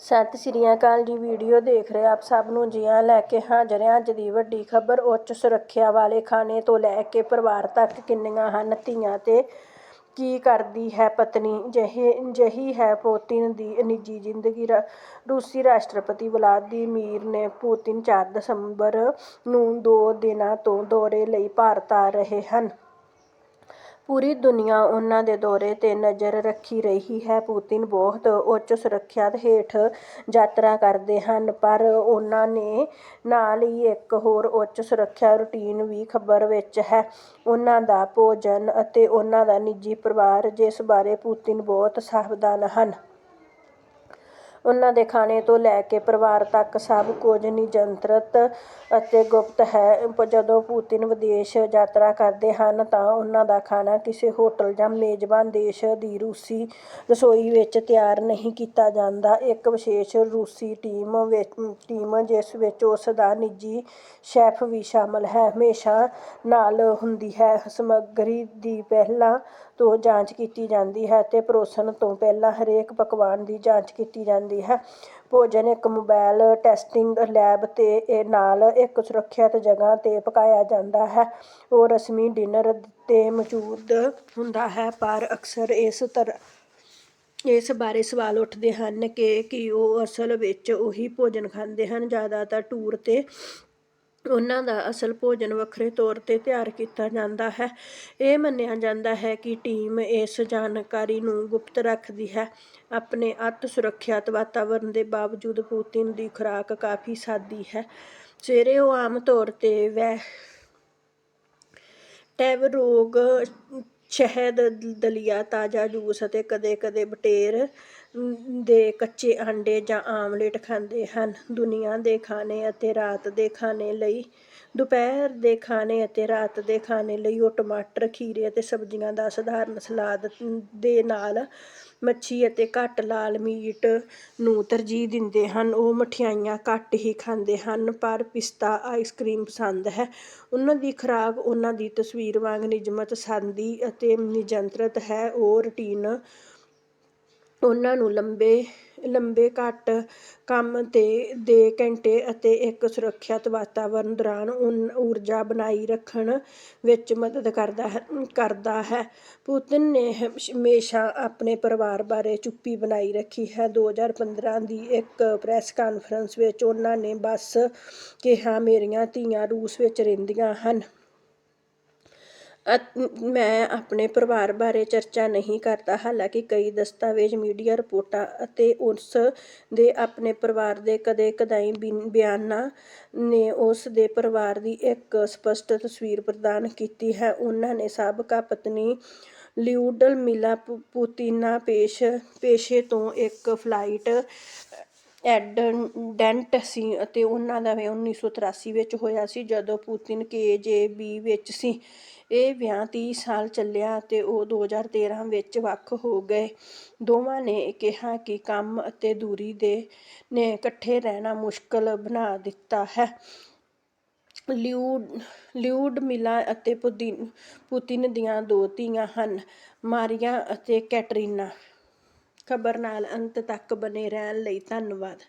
ਸਤਿ ਸ਼੍ਰੀ ਅਕਾਲ ਜੀ, ਵੀਡੀਓ ਦੇਖ ਰਹੇ ਆਪ ਸਭ ਨੂੰ ਜੀਆਂ ਲੈ ਕੇ ਹਾਜ਼ਰ ਹਾਂ ਅੱਜ ਦੀ ਵੱਡੀ ਖਬਰ, ਉੱਚ ਸੁਰੱਖਿਆ ਵਾਲੇ ਖਾਣੇ ਤੋਂ ਲੈ ਕੇ ਪਰਿਵਾਰ ਤੱਕ ਕਿੰਨੀਆਂ ਹਨ, ਧੀਆਂ ਤੇ ਕੀ ਕਰਦੀ ਹੈ ਪਤਨੀ, ਜਿਹੇ, ਜਿਹੀ ਹੈ ਪੁਤਿਨ ਦੀ ਨਿੱਜੀ ਜ਼ਿੰਦਗੀ। ਰ- ਰੂਸੀ ਰਾਸ਼ਟਰਪਤੀ ਵਲਾਦੀਮੀਰ ਨੇ ਪੁਤਿਨ 4 ਦਸੰਬਰ ਨੂੰ ਦੋ ਦਿਨਾਂ ਤੋਂ ਦੌਰੇ ਲਈ ਭਾਰਤ ਆ ਰਹੇ ਹਨ। ਪੂਰੀ ਦੁਨੀਆ ਉਹਨਾਂ ਦੇ ਦੌਰੇ ਤੇ ਨਜ਼ਰ ਰੱਖੀ ਰਹੀ ਹੈ। ਪੁਤਿਨ ਬਹੁਤ ਉੱਚ ਸੁਰੱਖਿਆ ਹੇਠ ਯਾਤਰਾ ਕਰਦੇ ਹਨ, ਪਰ ਉਹਨਾਂ ਨੇ ਨਾਲ ਹੀ ਇੱਕ ਹੋਰ ਉੱਚ ਸੁਰੱਖਿਆ ਰੁਟੀਨ ਵੀ ਖਬਰ ਵਿੱਚ ਹੈ। ਉਹਨਾਂ ਦਾ ਭੋਜਨ ਅਤੇ ਉਹਨਾਂ ਦਾ ਨਿੱਜੀ ਪਰਿਵਾਰ ਜਿਸ ਬਾਰੇ ਪੁਤਿਨ ਬਹੁਤ ਸਾਵਧਾਨ ਹਨ। ਉਹਨਾਂ ਦੇ ਖਾਣੇ ਤੋਂ ਲੈ ਕੇ ਪਰਿਵਾਰ ਤੱਕ ਸਭ ਕੁਝ ਨਿਯੰਤਰਿਤ ਅਤੇ ਗੁਪਤ ਹੈ। ਪ- ਜਦੋਂ ਪੁਤਿਨ ਵਿਦੇਸ਼ ਯਾਤਰਾ ਕਰਦੇ ਹਨ ਤਾਂ ਉਹਨਾਂ ਦਾ ਖਾਣਾ ਕਿਸੇ ਹੋਟਲ ਜਾਂ ਮੇਜ਼ਬਾਨ ਦੇਸ਼ ਦੀ ਰੂਸੀ ਰਸੋਈ ਵਿੱਚ ਤਿਆਰ ਨਹੀਂ ਕੀਤਾ ਜਾਂਦਾ। ਇੱਕ ਵਿਸ਼ੇਸ਼ ਰੂਸੀ ਟੀਮ ਵਿੱਚ, ਟੀਮ ਜਿਸ ਵਿੱਚ ਉਸ ਦਾ ਨਿੱਜੀ ਸ਼ੈਫ ਵੀ ਸ਼ਾਮਲ ਹੈ, ਹਮੇਸ਼ਾ ਨਾਲ ਹੁੰਦੀ ਹੈ। ਸਮੱਗਰੀ ਦੀ ਪਹਿਲਾਂ ਤੋਂ ਜਾਂਚ ਕੀਤੀ ਜਾਂਦੀ ਹੈ ਅਤੇ ਪਰੋਸਣ ਤੋਂ ਪਹਿਲਾਂ ਹਰੇਕ ਪਕਵਾਨ ਦੀ ਜਾਂਚ ਕੀਤੀ ਜਾਂਦੀ ਹੈ। ਭੋਜਨ ਇੱਕ ਮੋਬਾਈਲ ਟੈਸਟਿੰਗ ਲੈਬ ਤੇ ਨਾਲ ਇੱਕ ਸੁਰੱਖਿਅਤ ਜਗ੍ਹਾ ਤੇ ਪਕਾਇਆ ਜਾਂਦਾ ਹੈ। ਉਹ ਰਸਮੀ ਡਿਨਰ ਤੇ ਮੌਜੂਦ ਹੁੰਦਾ ਹੈ, ਪਰ ਅਕਸਰ ਇਸ ਤਰ੍ਹਾਂ ਇਸ ਬਾਰੇ ਸਵਾਲ ਉੱਠਦੇ ਹਨ ਕਿ ਕੀ ਉਹ ਅਸਲ ਵਿੱਚ ਉਹੀ ਭੋਜਨ ਖਾਂਦੇ ਹਨ? ਜ਼ਿਆਦਾਤਰ ਟੂਰ ਤੇ ਉਹਨਾਂ ਦਾ ਅਸਲ ਭੋਜਨ ਵੱਖਰੇ ਤੌਰ ਤੇ ਤਿਆਰ ਕੀਤਾ ਜਾਂਦਾ ਹੈ। ਇਹ ਮੰਨਿਆ ਜਾਂਦਾ ਹੈ ਕਿ ਟੀਮ ਇਸ ਜਾਣਕਾਰੀ ਨੂੰ ਗੁਪਤ ਰੱਖਦੀ ਹੈ। ਆਪਣੇ ਅੱਤ ਸੁਰੱਖਿਅਤ ਵਾਤਾਵਰਣ ਦੇ ਬਾਵਜੂਦ ਪੁਤਿਨ ਦੀ ਖੁਰਾਕ ਕਾਫੀ ਸਾਦੀ ਹੈ। ਸਵੇਰੇ ਉਹ ਆਮ ਤੌਰ ਤੇ ਵੈ ਟੈਵਰੋਗ ਸ਼ਹਿਦ, ਦਲੀਆ, ਤਾਜ਼ਾ ਜੂਸ ਅਤੇ ਕਦੇ-ਕਦੇ ਬਟੇਰ ਦੇ ਕੱਚੇ ਆਂਡੇ ਜਾਂ ਆਮਲੇਟ ਖਾਂਦੇ ਹਨ। ਦੁਨੀਆ ਦੇ ਖਾਣੇ ਅਤੇ ਰਾਤ ਦੇ ਖਾਣੇ ਲਈ, ਦੁਪਹਿਰ ਦੇ ਖਾਣੇ ਅਤੇ ਰਾਤ ਦੇ ਖਾਣੇ ਲਈ ਉਹ ਟਮਾਟਰ, ਖੀਰੇ ਅਤੇ ਸਬਜ਼ੀਆਂ ਦਾ ਸਧਾਰਨ ਸਲਾਦ ਦੇ ਨਾਲ ਮੱਛੀ ਅਤੇ ਘੱਟ ਲਾਲ ਮੀਟ ਨੂੰ ਤਰਜੀਹ ਦਿੰਦੇ ਹਨ। ਉਹ ਮਠਿਆਈਆਂ ਘੱਟ ਹੀ ਖਾਂਦੇ ਹਨ, ਪਰ ਪਿਸਤਾ ਆਈਸਕ੍ਰੀਮ ਪਸੰਦ ਹੈ। ਉਹਨਾਂ ਦੀ ਖੁਰਾਕ ਉਹਨਾਂ ਦੀ ਤਸਵੀਰ ਵਾਂਗ ਨਿਯਮਤ, ਸਾਦੀ ਅਤੇ ਨਿਯੰਤਰਿਤ ਹੈ। ਉਹ ਰੁਟੀਨ ਉਹਨਾਂ ਨੂੰ ਲੰਬੇ ਲੰਬੇ ਘੱਟ ਕੰਮ ਤੇ ਦੇ ਘੰਟੇ ਅਤੇ ਇੱਕ ਸੁਰੱਖਿਅਤ ਵਾਤਾਵਰਨ ਦੌਰਾਨ ਉਨ- ਊਰਜਾ ਬਣਾਈ ਰੱਖਣ ਵਿੱਚ ਮਦਦ ਕਰਦਾ ਹੈ ਕਰਦਾ ਹੈ। ਪੁਤਿਨ ਨੇ ਹਮੇਸ਼ਾ ਆਪਣੇ ਪਰਿਵਾਰ ਬਾਰੇ ਚੁੱਪੀ ਬਣਾਈ ਰੱਖੀ ਹੈ। 2015 ਦੀ ਇੱਕ ਪ੍ਰੈਸ ਕਾਨਫਰੰਸ ਵਿੱਚ ਉਹਨਾਂ ਨੇ ਬਸ ਕਿਹਾ, ਮੇਰੀਆਂ ਧੀਆਂ ਰੂਸ ਵਿੱਚ ਰਹਿੰਦੀਆਂ ਹਨ। ਮੈਂ ਆਪਣੇ ਪਰਿਵਾਰ ਬਾਰੇ ਚਰਚਾ ਨਹੀਂ ਕਰਦਾ। ਹਾਲਾਂਕਿ ਕਈ ਦਸਤਾਵੇਜ਼, ਮੀਡੀਆ ਰਿਪੋਰਟਾਂ ਅਤੇ ਉਸ ਦੇ ਆਪਣੇ ਪਰਿਵਾਰ ਦੇ ਕਦੇ-ਕਦਾਈ ਬਿਨ- ਬਿਆਨਾਂ ਨੇ ਉਸ ਦੇ ਪਰਿਵਾਰ ਦੀ ਇੱਕ ਸਪਸ਼ਟ ਤਸਵੀਰ ਪ੍ਰਦਾਨ ਕੀਤੀ ਹੈ। ਉਹਨਾਂ ਨੇ ਸਾਬਕਾ ਪਤਨੀ ਲਿਊਡਮਿਲਾ ਪੁ- ਪੁਤਿਨਾ ਪੇਸ਼, ਪੇਸ਼ੇ ਤੋਂ ਇੱਕ ਫਲਾਈਟ ਐਟੈਂਡੈਂਟ ਸੀ ਅਤੇ ਉਹਨਾਂ ਦਾ ਵਿਆਹ 1983 ਵਿੱਚ ਹੋਇਆ ਸੀ, ਜਦੋਂ ਪੁਤਿਨ ਕੇਜੀਬੀ ਵਿੱਚ ਸੀ। ਇਹ ਵਿਆਹ ਤੀਹ ਸਾਲ ਚੱਲਿਆ ਅਤੇ ਉਹ 2013 ਵਿੱਚ ਵੱਖ ਹੋ ਗਏ। ਦੋਵਾਂ ਨੇ ਕਿਹਾ ਕਿ ਕੰਮ ਅਤੇ ਦੂਰੀ ਦੇ ਨੇ ਇਕੱਠੇ ਰਹਿਣਾ ਮੁਸ਼ਕਲ ਬਣਾ ਦਿੱਤਾ ਹੈ। ਲਿਊਡ, ਲਿਊਡਮਿਲਾ ਅਤੇ ਪੁਤਿਨ ਪੁਤਿਨ ਦੀਆਂ ਦੋ ਧੀਆਂ ਹਨ, ਮਾਰੀਆ ਅਤੇ ਕੈਟਰੀਨਾ। ਖਬਰ ਨਾਲ ਅੰਤ ਤੱਕ ਬਨੇ ਰਹਿਣ ਲਈ ਧੰਨਵਾਦ।